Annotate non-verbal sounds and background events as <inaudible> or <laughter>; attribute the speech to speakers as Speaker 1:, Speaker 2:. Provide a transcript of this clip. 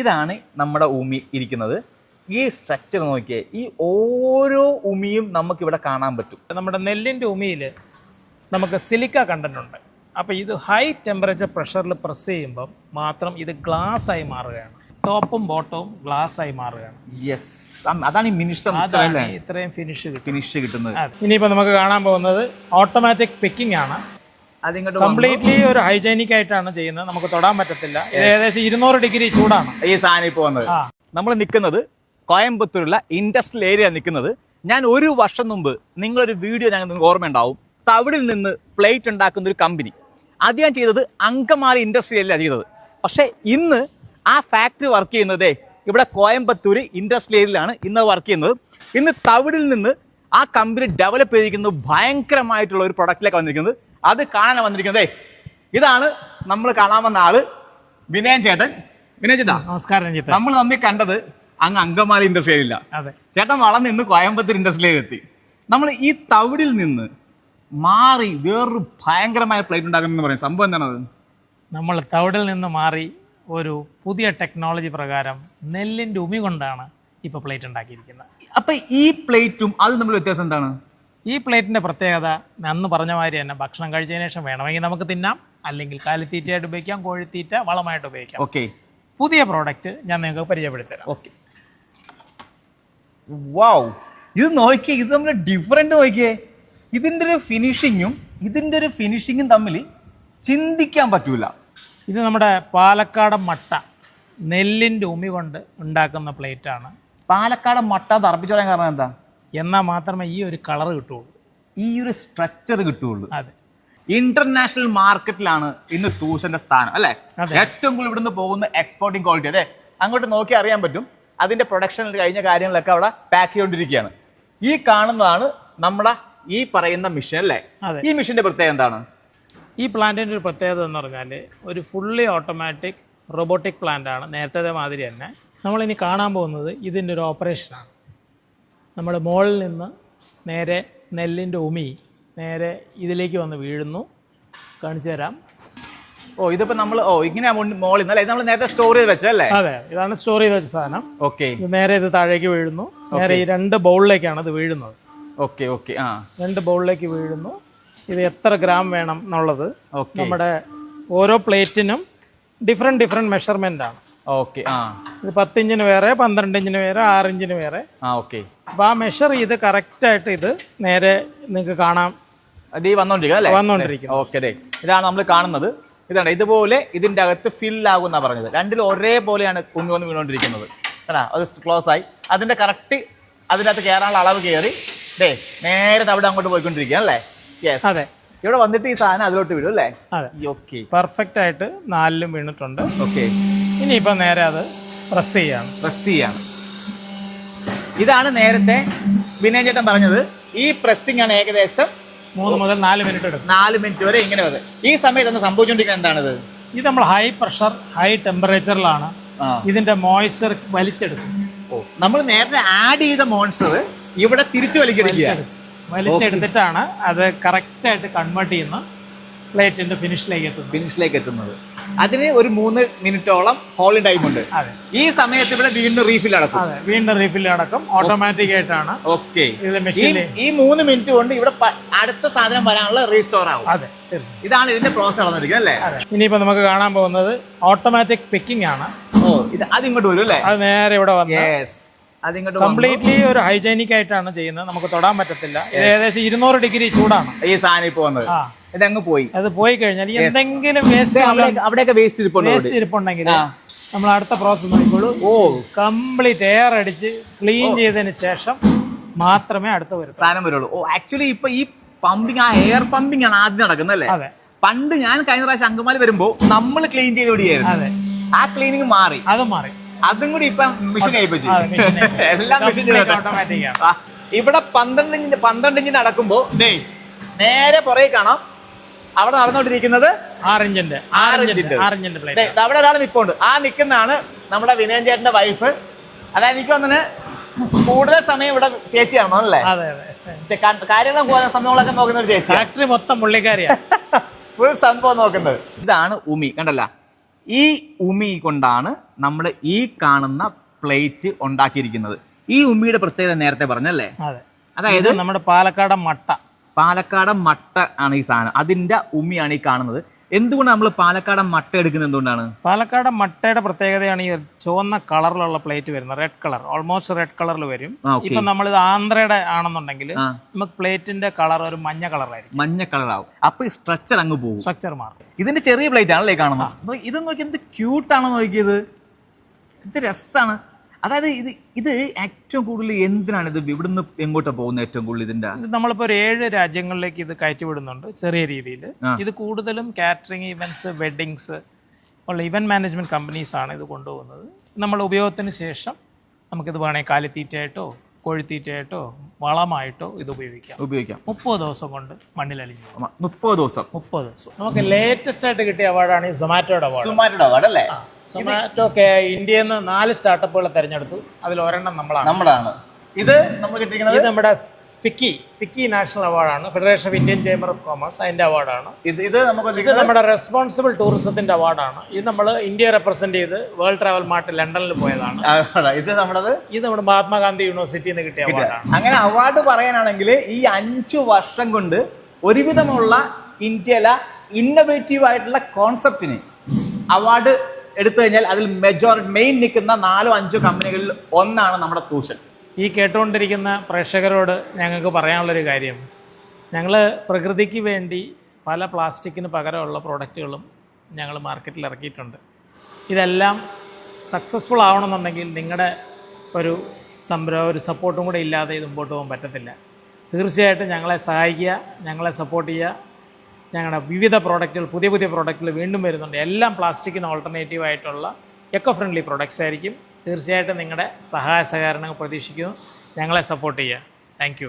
Speaker 1: ഇതാണ് നമ്മുടെ ഉമി ഇരിക്കുന്നത്. ഈ സ്ട്രക്ചർ നോക്കിയേ ഈ ഓരോ ഉമിയും നമുക്ക് ഇവിടെ കാണാൻ പറ്റും.
Speaker 2: നമ്മുടെ നെല്ലിന്റെ ഉമിയിൽ നമുക്ക് സിലിക്ക കണ്ടന്റ് ഉണ്ട്. അപ്പോൾ ഇത് ഹൈ ടെമ്പറേച്ചർ പ്രഷറിൽ പ്രസ് ചെയ്യുമ്പം മാത്രം ഇത് ഗ്ലാസ് ആയി മാറുകയാണ്. ടോപ്പും ബോട്ടവും ഗ്ലാസ് ആയി മാറുകയാണ്.
Speaker 1: യെസ് അതാണ് ഈ
Speaker 2: അതാണ് ഇത്രയും ഫിനിഷ്
Speaker 1: ഫിനിഷ് കിട്ടുന്നത്.
Speaker 2: ഇനിയിപ്പോൾ നമുക്ക് കാണാൻ പോകുന്നത് ഓട്ടോമാറ്റിക് പിക്കിംഗ് ആണ്. കംപ്ലീറ്റ്ലി ഒരു ഹൈജീനിക് ആയിട്ടാണ് ചെയ്യുന്നത്. നമുക്ക് തൊടാൻ പറ്റത്തില്ല. ഏകദേശം ഇരുന്നൂറ് ഡിഗ്രി ചൂടാണ്.
Speaker 1: ഈ സാധനം ഇപ്പോൾ വന്നത്. നമ്മൾ നിൽക്കുന്നത് കോയമ്പത്തൂരുള്ള ഇൻഡസ്ട്രിയൽ ഏരിയ നിൽക്കുന്നത്. ഞാൻ ഒരു വർഷം മുമ്പ് നിങ്ങളൊരു വീഡിയോ ഞങ്ങൾ നിങ്ങൾക്ക് ഓർമ്മയുണ്ടാവും. തവിടിൽ നിന്ന് പ്ലേറ്റ് ഉണ്ടാക്കുന്ന ഒരു കമ്പനി അത് ഞാൻ ചെയ്തത് അങ്കമാലി ഇൻഡസ്ട്രിയല്ല ചെയ്തത്. പക്ഷേ ഇന്ന് ആ ഫാക്ടറി വർക്ക് ചെയ്യുന്നതേ ഇവിടെ കോയമ്പത്തൂർ ഇൻഡസ്ട്രിയൽ ഏരിയയിലാണ് ഇന്ന് വർക്ക് ചെയ്യുന്നത്. ഇന്ന് തവിടിൽ നിന്ന് ആ കമ്പനി ഡെവലപ്പ് ചെയ്തിരിക്കുന്നത് ഭയങ്കരമായിട്ടുള്ള ഒരു പ്രൊഡക്റ്റിലേക്ക് വന്നിരിക്കുന്നത്. അത് കാണാൻ വന്നിരിക്കുന്നത് ഇതാണ് നമ്മൾ കാണാൻ വന്ന ആൾ വിനയൻ ചേട്ടൻ. വിനയൻ ചേട്ടാ
Speaker 2: നമസ്കാരം
Speaker 1: നമ്മൾ തമ്മിൽ കണ്ടത് അങ്ങ് അങ്കമാലി ഇൻഡസ്ട്രിയിലില്ല ചേട്ടൻ വളർന്ന് ഇന്ന് കോയമ്പത്തൂർ ഇൻഡസ്ട്രിയിലേക്ക് എത്തി. നമ്മൾ ഈ തവിടിൽ നിന്ന് മാറി വേറൊരു ഭയങ്കരമായ പ്ലേറ്റ് ഉണ്ടാക്കുന്നു പറയും സംഭവം എന്താണത്
Speaker 2: നമ്മൾ തവിടിൽ നിന്ന് മാറി ഒരു പുതിയ ടെക്നോളജി പ്രകാരം നെല്ലിന്റെ ഉമി കൊണ്ടാണ് ഇപ്പോൾ പ്ലേറ്റ് ഉണ്ടാക്കിയിരിക്കുന്നത്.
Speaker 1: അപ്പൊ ഈ പ്ലേറ്റും അത് നമ്മൾ വ്യത്യാസം എന്താണ്?
Speaker 2: ഈ പ്ലേറ്റിന്റെ പ്രത്യേകത അന്ന് പറഞ്ഞ മാതിരി തന്നെ ഭക്ഷണം കഴിച്ചതിന് ശേഷം വേണമെങ്കിൽ നമുക്ക് തിന്നാം. അല്ലെങ്കിൽ കാലിത്തീറ്റയായിട്ട് ഉപയോഗിക്കാം കോഴിത്തീറ്റ വളമായിട്ട് ഉപയോഗിക്കാം.
Speaker 1: ഓക്കെ.
Speaker 2: പുതിയ പ്രോഡക്റ്റ് ഞാൻ നിങ്ങൾക്ക് പരിചയപ്പെടുത്തരാം
Speaker 1: ഓക്കെ. വാവ് ഇത് നോക്കിയേ ഇത് നമ്മൾ ഡിഫറെന്റ് നോക്കിയേ. ഇതിന്റെ ഒരു ഫിനിഷിങ്ങും ഇതിന്റെ ഒരു ഫിനിഷിങ്ങും തമ്മിൽ ചിന്തിക്കാൻ പറ്റൂല.
Speaker 2: ഇത് നമ്മുടെ പാലക്കാടൻ മട്ട നെല്ലിന്റെ ഉമി കൊണ്ട് ഉണ്ടാക്കുന്ന പ്ലേറ്റാണ്
Speaker 1: പാലക്കാട് മട്ട തറപ്പിച്ചു പറയാൻ കാരണം എന്താ?
Speaker 2: എന്നാൽ മാത്രമേ ഈ ഒരു കളർ കിട്ടുള്ളൂ.
Speaker 1: ഈ ഒരു സ്ട്രക്ചർ കിട്ടുള്ളൂ.
Speaker 2: അതെ.
Speaker 1: ഇന്റർനാഷണൽ മാർക്കറ്റിലാണ് ഇന്ന് തൂഷന്റെ സ്ഥാനം അല്ലെ? ഏറ്റവും കൂടുതൽ ഇവിടുന്ന് പോകുന്ന എക്സ്പോർട്ടിംഗ് ക്വാളിറ്റി അതെ? അങ്ങോട്ട് നോക്കി അറിയാൻ പറ്റും. അതിന്റെ പ്രൊഡക്ഷൻ കഴിഞ്ഞ കാര്യങ്ങളൊക്കെ അവിടെ പാക്ക് ചെയ്തുകൊണ്ടിരിക്കുകയാണ് ഈ കാണുന്നതാണ് നമ്മുടെ ഈ പറയുന്ന മിഷൻ അല്ലേ? ഈ മിഷന്റെ പ്രത്യേകത എന്താണ്?
Speaker 2: ഈ പ്ലാന്റിന്റെ ഒരു പ്രത്യേകത എന്ന് പറഞ്ഞാൽ ഒരു ഫുള്ളി ഓട്ടോമാറ്റിക് റോബോട്ടിക് പ്ലാന്റ് ആണ്. നേരത്തെ മാതിരി തന്നെ. നമ്മളിനി കാണാൻ പോകുന്നത് ഇതിന്റെ ഒരു ഓപ്പറേഷനാണ്. നമ്മൾ മുകളിൽ നിന്ന് നേരെ നെല്ലിന്റെ ഉമി നേരെ ഇതിലേക്ക് വന്ന് വീഴുന്നു. കാണിച്ചു തരാം.
Speaker 1: ഓ ഇതിപ്പോ നമ്മൾ ഓ ഇങ്ങനെ മോളിൽ നിന്ന്. അല്ലേ നമ്മൾ നേരത്തെ സ്റ്റോർ ചെയ്ത് വെച്ചല്ലേ
Speaker 2: അതെ ഇതാണ് സ്റ്റോർ ചെയ്ത് വെച്ച സാധനം.
Speaker 1: ഓക്കെ
Speaker 2: നേരെ ഇത് താഴേക്ക് വീഴുന്നു. നേരെ ഈ രണ്ട് ബൗളിലേക്കാണ് ഇത് വീഴുന്നത്.
Speaker 1: ഓക്കെ ഓക്കെ ആ.
Speaker 2: രണ്ട് ബൗളിലേക്ക് വീഴുന്നു. ഇത് എത്ര ഗ്രാം വേണം എന്നുള്ളത് നമ്മുടെ ഓരോ പ്ലേറ്റിനും ഡിഫറെന്റ് ഡിഫറെന്റ് മെഷർമെന്റ് ആണ്.
Speaker 1: ഓക്കെ ആ.
Speaker 2: ഇത് പത്തിഞ്ചിന് വേറെ പന്ത്രണ്ട് ഇഞ്ചിന് വേറെ ആറ് ഇഞ്ചിന് വേറെ.
Speaker 1: ആ ഓക്കെ.
Speaker 2: അപ്പോൾ ആ മെഷർ ചെയ്ത് കറക്റ്റായിട്ട് ഇത് നേരെ നിങ്ങൾക്ക് കാണാം.
Speaker 1: അത് ഈ വന്നോണ്ടിരിക്കുക അല്ലേ
Speaker 2: വന്നുകൊണ്ടിരിക്കുന്നത്
Speaker 1: ഓക്കെ അതെ ഇതാണ് നമ്മൾ കാണുന്നത്. ഇതാണ് ഇതുപോലെ ഇതിന്റെ അകത്ത് ഫിൽ ആകുന്ന പറഞ്ഞത്. രണ്ടിൽ ഒരേപോലെയാണ് കുഞ്ഞു വന്ന് വീണുകൊണ്ടിരിക്കുന്നത് കേട്ടാ അത് ക്ലോസ് ആയി. അതിന്റെ കറക്റ്റ് അതിന്റെ അകത്ത് കയറാനുള്ള അളവ് കയറി ദേ നേരെ അവിടെ അങ്ങോട്ട് പോയിക്കൊണ്ടിരിക്കുക അല്ലേ? യെസ്
Speaker 2: അതെ.
Speaker 1: ഇവിടെ വന്നിട്ട് ഈ സാധനം അതിലോട്ട് വിടും അല്ലേ? ഓക്കെ.
Speaker 2: പെർഫെക്റ്റ് ആയിട്ട് നാലിലും വീണിട്ടുണ്ട്.
Speaker 1: ഓക്കെ.
Speaker 2: ഇനിയിപ്പോൾ നേരെ അത് പ്രസ് ചെയ്യാം
Speaker 1: പ്രസ് ചെയ്യാം ഇതാണ് നേരത്തെ വിനയൻ ചേട്ടൻ പറഞ്ഞത്. ഈ പ്രസ്സിംഗ് ആണ് ഏകദേശം
Speaker 2: മൂന്ന് മുതൽ നാല് മിനിറ്റ് എടുക്കും.
Speaker 1: നാല് മിനിറ്റ് വരെ ഇങ്ങനെ വരെ. ഈ സമയത്ത് ഒന്ന് സംഭവിച്ചുകൊണ്ടിരിക്കുന്നത് എന്താണിത്?
Speaker 2: ഇത് നമ്മൾ ഹൈ പ്രഷർ ഹൈ ടെമ്പറേച്ചറിലാണ് ഇതിന്റെ മോയ്സ്ചർ വലിച്ചെടുക്കും.
Speaker 1: നമ്മൾ നേരത്തെ ആഡ് ചെയ്ത മോൺസ്റ്റർ ഇവിടെ തിരിച്ചു വലിക്കടിക്കുക
Speaker 2: വലിച്ചെടുത്തിട്ടാണ് അത് കറക്റ്റായിട്ട് കൺവേർട്ട് ചെയ്യുന്ന പ്ലേറ്റിന്റെ ഫിനിഷിലേക്ക് എത്തുന്നത്.
Speaker 1: ഫിനിഷിലേക്ക് എത്തുന്നത്. അതിന് ഒരു മൂന്ന് മിനിറ്റോളം ഹോളിംഗ് ടൈം ഉണ്ട്.
Speaker 2: അതെ.
Speaker 1: ഈ സമയത്ത് ഇവിടെ വീണ്ടും റീഫിൽ അടക്കും
Speaker 2: അതെ വീണ്ടും റീഫിൽ അടക്കും ഓട്ടോമാറ്റിക് ആയിട്ടാണ്
Speaker 1: ഓക്കെ ഈ മൂന്ന് മിനിറ്റ് കൊണ്ട് ഇവിടെ അടുത്ത സാധനം വരാനുള്ള റീസ്റ്റോർ ആവും.
Speaker 2: അതെ
Speaker 1: ഇതാണ് ഇതിന്റെ പ്രോസസ് നടന്നിരിക്കുന്നത് അല്ലേ?
Speaker 2: ഇനിയിപ്പോ നമുക്ക് കാണാൻ പോകുന്നത് ഓട്ടോമാറ്റിക് പിക്കിംഗ് ആണ്.
Speaker 1: ഓ ഇത് അതിങ്ങോട്ട് വരും അല്ലേ?
Speaker 2: അത് നേരെ ഇവിടെ വന്നു. കംപ്ലീറ്റ്ലി ഒരു ഹൈജീനിക് ആയിട്ടാണ് ചെയ്യുന്നത്. നമുക്ക് തൊടാൻ പറ്റത്തില്ല. ഇത് ഏകദേശം ഇരുന്നൂറ് ഡിഗ്രി ചൂടാണ്.
Speaker 1: ഈ സാധനം ഇപ്പൊ വന്നത്.
Speaker 2: ഇത്
Speaker 1: ഇതങ്ങ് പോയി.
Speaker 2: അത് പോയി കഴിഞ്ഞാൽ എന്തെങ്കിലും വേസ്റ്റ്
Speaker 1: അവിടെയൊക്കെ വേസ്റ്റ് ഇരിപ്പുണ്ട്
Speaker 2: വേസ്റ്റ് ഇരിപ്പുണ്ടെങ്കിൽ നമ്മൾ അടുത്ത പ്രോസസ് നോക്കിക്കോളൂ.
Speaker 1: ഓ.
Speaker 2: കംപ്ലീറ്റ് എയർ അടിച്ച് ക്ലീൻ ചെയ്തതിന് ശേഷം മാത്രമേ അടുത്ത വരൂ.
Speaker 1: സാധനം വരുള്ളൂ. ഓ ആക്ച്വലി ഇപ്പൊ ഈ പമ്പിങ് ആ എയർ പമ്പിങ് ആണ് ആദ്യം നടക്കുന്നത് അല്ലേ?
Speaker 2: അതെ.
Speaker 1: പണ്ട് ഞാൻ കഴിഞ്ഞ പ്രാവശ്യം അങ്കമാലി വരുമ്പോ നമ്മൾ ക്ലീൻ ചെയ്ത് വിടുകയായിരുന്നു
Speaker 2: അതെ.
Speaker 1: ആ ക്ലീനിങ് മാറി.
Speaker 2: അത് മാറി.
Speaker 1: അതും കൂടി ഇപ്പൊ മിഷൻ ഏൽപ്പിച്ചു
Speaker 2: ഏൽപ്പിച്ചു.
Speaker 1: എല്ലാം മെഷീൻ
Speaker 2: ഓട്ടോമാറ്റിക്
Speaker 1: ഇവിടെ പന്ത്രണ്ട് ഇഞ്ച് പന്ത്രണ്ട് ഇഞ്ചിന് നടക്കുമ്പോ നേരെ പുറകെ കാണാം. അവിടെ നടന്നുകൊണ്ടിരിക്കുന്നത്
Speaker 2: ആറിഞ്ചിന്റെ
Speaker 1: ആറ്
Speaker 2: ആറിഞ്ചിന്റെ. പ്ലേറ്റ്
Speaker 1: അവിടെ ഒരാൾ നിൽപ്പുണ്ട് ആ നിൽക്കുന്നതാണ് നമ്മുടെ വിനയൻ ചേട്ടന്റെ വൈഫ് അതായത് എനിക്ക് തോന്നുന്നു കൂടുതൽ സമയം ഇവിടെ ആണോ അല്ലേ? കാര്യങ്ങളും പോലെ സംഭവങ്ങളൊക്കെ നോക്കുന്ന ഒരു ചേച്ചി
Speaker 2: ഫാക്ടറി മൊത്തം പുള്ളിക്കാരിയാ. <laughs>
Speaker 1: ഫുൾ സംഭവം നോക്കുന്നത്. ഇതാണ് ഉമി കണ്ടല്ല? ഈ ഉമി കൊണ്ടാണ് നമ്മൾ ഈ കാണുന്ന പ്ലേറ്റ് ഉണ്ടാക്കിയിരിക്കുന്നത്. ഈ ഉമ്മിയുടെ പ്രത്യേകത നേരത്തെ പറഞ്ഞല്ലേ?
Speaker 2: അതെ.
Speaker 1: അതായത്
Speaker 2: നമ്മുടെ പാലക്കാട് മട്ട.
Speaker 1: പാലക്കാട് മട്ട ആണ് ഈ സാധനം. അതിന്റെ ഉമിയാണ് ഈ കാണുന്നത്. എന്തുകൊണ്ട് നമ്മൾ പാലക്കാടൻ മട്ട എടുക്കുന്നത് എന്തുകൊണ്ടാണ്?
Speaker 2: പാലക്കാട് മട്ടയുടെ പ്രത്യേകതയാണ് ഈ ചുവന്ന കളറിലുള്ള പ്ലേറ്റ് വരുന്നത് റെഡ് കളർ ഓൾമോസ്റ്റ് റെഡ് കളറിൽ വരും. ഇപ്പൊ നമ്മൾ ഇത് ആന്ധ്രയുടെ ആണെന്നുണ്ടെങ്കിൽ നമുക്ക് പ്ലേറ്റിന്റെ കളർ ഒരു മഞ്ഞ കളറായിരിക്കും
Speaker 1: മഞ്ഞ കളറാവും അപ്പൊ സ്ട്രക്ചർ അങ്ങ് പോകും.
Speaker 2: സ്ട്രക്ചർ മാറും.
Speaker 1: ഇതിന്റെ ചെറിയ പ്ലേറ്റ് ആണല്ലേ കാണുന്നത്? ഇത് നോക്കി എന്ത് ക്യൂട്ടാണോ നോക്കിയത്. എന്ത് രസാണ്. അതായത് ഇത് ഇത് ഏറ്റവും കൂടുതൽ എന്തിനാണ് ഇത് ഇവിടുന്ന് എങ്ങോട്ടാ പോകുന്നത് ഏറ്റവും കൂടുതൽ ഇതിന്റെ?
Speaker 2: നമ്മളിപ്പോ ഒരു ഏഴ് രാജ്യങ്ങളിലേക്ക് ഇത് കയറ്റി വിടുന്നുണ്ട് ചെറിയ രീതിയിൽ. ഇത് കൂടുതലും കാറ്ററിംഗ് ഇവന്റ്സ് വെഡിങ്സ് ഉള്ള ഇവന്റ് മാനേജ്മെന്റ് കമ്പനീസ് ആണ് ഇത് കൊണ്ടുപോകുന്നത്. നമ്മൾ ഉപയോഗത്തിന് ശേഷം നമുക്കിത് വേണമെങ്കിൽ കാലിത്തീറ്റയായിട്ടോ കോഴിത്തീറ്റയായിട്ടോ വളമായിട്ടോ ഇത് ഉപയോഗിക്കാം.
Speaker 1: ഉപയോഗിക്കാം.
Speaker 2: മുപ്പത് ദിവസം കൊണ്ട് മണ്ണിൽ അലിഞ്ഞു
Speaker 1: മ- മുപ്പത് ദിവസം.
Speaker 2: മുപ്പത് ദിവസം. നമുക്ക് ലേറ്റസ്റ്റ് ആയിട്ട് കിട്ടിയ അവാർഡാണ് ഈ സൊമാറ്റോയുടെ അവാർഡ്
Speaker 1: സൊമാറ്റോ അവാർഡ് അല്ലേ?
Speaker 2: സൊമാറ്റോ ഇന്ത്യയിൽ നിന്ന് നാല് സ്റ്റാർട്ടപ്പുകളെ തിരഞ്ഞെടുത്തു. അതിൽ ഒരെണ്ണം നമ്മളാണ്.
Speaker 1: നമ്മളാണ്. ഇത് നമ്മൾ കിട്ടിയിരിക്കുന്നത്?
Speaker 2: ഇത് നമ്മുടെ ഫിക്കി ഫിക്കി നാഷണൽ അവാർഡാണ്. Federation of Indian chamber of commerce അതിന്റെ അവാർഡാണ്.
Speaker 1: ഇത് ഇത് നമുക്ക്
Speaker 2: ഇത് നമ്മുടെ റെസ്പോൺസിബിൾ ടൂറിസത്തിന്റെ അവാർഡാണ്. ഇത് നമ്മൾ ഇന്ത്യ റെപ്രസെന്റ് ചെയ്ത് വേൾഡ് ട്രാവൽ മാർട്ട് ലണ്ടനിൽ പോയതാണ്.
Speaker 1: ഇത് നമ്മുടെ
Speaker 2: ഇത് നമ്മുടെ മഹാത്മാഗാന്ധി യൂണിവേഴ്സിറ്റിയിൽ നിന്ന് കിട്ടിയ അവാർഡാണ്.
Speaker 1: അങ്ങനെ അവാർഡ് പറയാനാണെങ്കിൽ ഈ അഞ്ചു വർഷം കൊണ്ട് ഒരുവിധമുള്ള ഇന്ത്യയിലെ ഇന്നോവേറ്റീവ് ആയിട്ടുള്ള കോൺസെപ്റ്റിന് അവാർഡ് എടുത്തു കഴിഞ്ഞാൽ അതിൽ മെജോറിറ്റി മെയിൻ നിൽക്കുന്ന നാലോ അഞ്ചോ കമ്പനികളിൽ ഒന്നാണ് നമ്മുടെ തൂഷൻ
Speaker 2: ഈ കേട്ടുകൊണ്ടിരിക്കുന്ന പ്രേക്ഷകരോട് ഞങ്ങൾക്ക് പറയാനുള്ളൊരു കാര്യം. ഞങ്ങൾ പ്രകൃതിക്ക് വേണ്ടി പല പ്ലാസ്റ്റിക്കിന് പകരമുള്ള പ്രോഡക്റ്റുകളും ഞങ്ങൾ മാർക്കറ്റിൽ ഇറക്കിയിട്ടുണ്ട് ഇതെല്ലാം സക്സസ്ഫുൾ ആവണമെന്നുണ്ടെങ്കിൽ നിങ്ങളുടെ ഒരു സംരംഭം ഒരു സപ്പോർട്ടും കൂടെ ഇല്ലാതെ ഇത് മുമ്പോട്ട് പോകാൻ പറ്റത്തില്ല. തീർച്ചയായിട്ടും ഞങ്ങളെ സഹായിക്കുക ഞങ്ങളെ സപ്പോർട്ട് ചെയ്യുക. ഞങ്ങളുടെ വിവിധ പ്രോഡക്റ്റുകൾ പുതിയ പുതിയ പ്രോഡക്റ്റുകൾ വീണ്ടും വരുന്നുണ്ട്. എല്ലാം പ്ലാസ്റ്റിക്കിന് ഓൾട്ടർനേറ്റീവ് ആയിട്ടുള്ള എക്കോ ഫ്രണ്ട്ലി പ്രോഡക്റ്റ്സ് ആയിരിക്കും. തീർച്ചയായിട്ടും നിങ്ങളുടെ സഹായ സഹകരണങ്ങൾ പ്രതീക്ഷിക്കുന്നു. ഞങ്ങളെ സപ്പോർട്ട് ചെയ്യുക. താങ്ക്